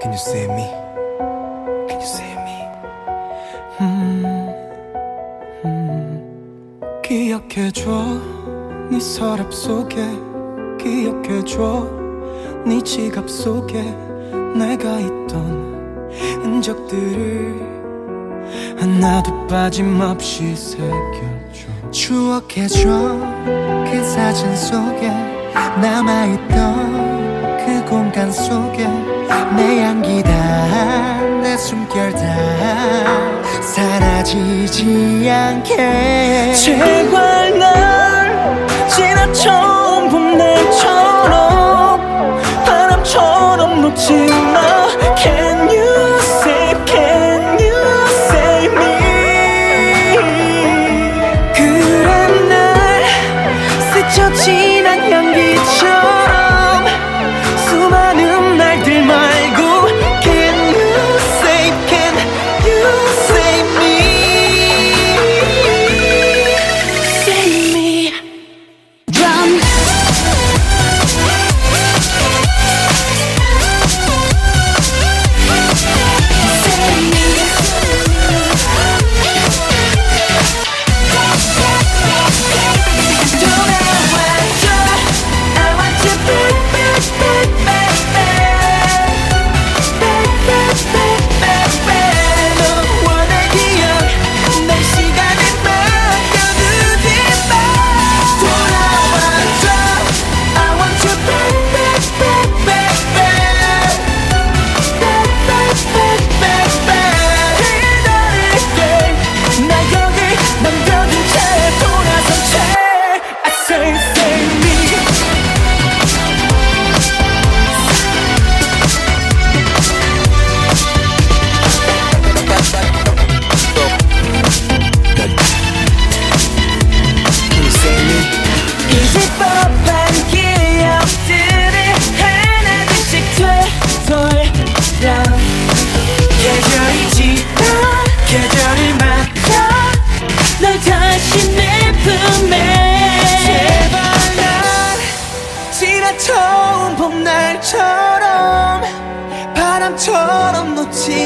Can you save me? Can you save me? 음, 음. 기억해줘 네 서랍 속에 기억해줘 네 지갑 속에 내가 있던 흔적들을 하나도 빠짐없이 새겨줘 추억해줘 그 사진 속에 남아있던 사라지지 않게. 제발 날 지나쳐 봄날처럼 바람처럼 놓지 마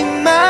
my